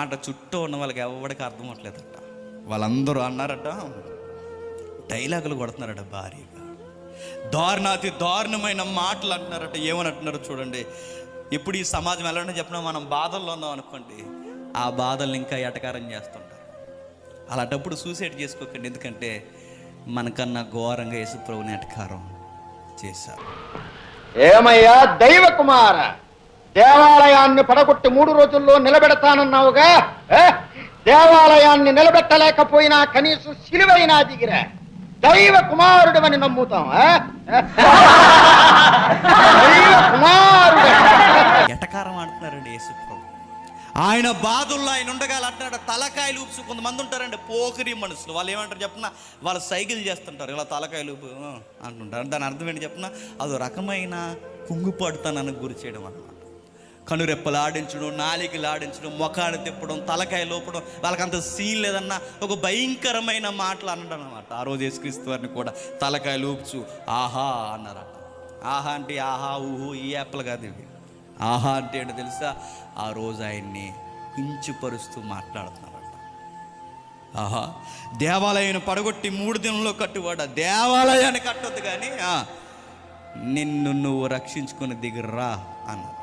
మాట చుట్టూ ఉన్న వాళ్ళకి ఎవరికి అర్థం అవ్వట్లేదట వాళ్ళందరూ అన్నారట డైలాగులు కొడుతున్నారట భారీగా దారుణాతి దారుణమైన మాటలు అంటున్నారట. ఏమని అంటున్నారో చూడండి. ఇప్పుడు ఈ సమాజం ఎలా చెప్పినా మనం బాధల్లో ఉన్నాం అనుకోండి. ఆ బాధల్ని ఇంకా ఎటకారం చేస్తుంటారు. అలాంటప్పుడు సూసైడ్ చేసుకోకండి. ఎందుకంటే మనకన్నా ఘోరంగా యేసు ప్రభుని ఎటకారం చేశారు. ఏమయ్యా దైవ కుమార దేవాలయాన్ని పడగొట్టి మూడు రోజుల్లో నిలబెడతానన్నావుగా? దేవాలయాన్ని నిలబెట్టలేకపోయినా కనీసం సిలువైనా దిగిరా. దైవ కుమారుడు అని నమ్ముతాం దైవ కుమారుడు. ఎటకారం ఆడుతున్నారండి యేసు ప్రభు ఆయన బాధల్లో ఆయన ఉండగాలి అంటున్నాడు తలకాయలు ఊపుసు కొంతమంది ఉంటారండి పోకిరి మనుషులు. వాళ్ళు ఏమంటారు చెప్పిన? వాళ్ళు సైకిల్ చేస్తుంటారు ఇలా తలకాయలు ఊపు అంటుంటారు. దాని అర్థం ఏంటి చెప్పిన? అదో రకమైన కుంగుపడుతానని గురి చేయడం అన్నమాట కనురెప్పలు ఆడించడం నాలికలు ఆడించడం మొఖాన్ని తిప్పడం తలకాయ లోపడం వాళ్ళకి అంత సీన్ లేదన్న ఒక భయంకరమైన మాటలు అనడం అనమాట ఆ రోజు యేసుక్రీస్తు వారిని కూడా తలకాయ లోపుచు ఆహా అన్నారట. ఆహా అంటే ఆహా ఊహు ఈ యాప్లు కాదు ఇవి. ఆహా అంటే ఏంటో తెలుసా? ఆ రోజు ఆయన్ని కించుపరుస్తూ మాట్లాడుతున్నారట. ఆహా దేవాలయాన్ని పడగొట్టి మూడు దినంలో కట్టువాడ? దేవాలయాన్ని కట్టొద్దు కానీ నిన్ను నువ్వు రక్షించుకుని దిగుర్రా అన్నారు.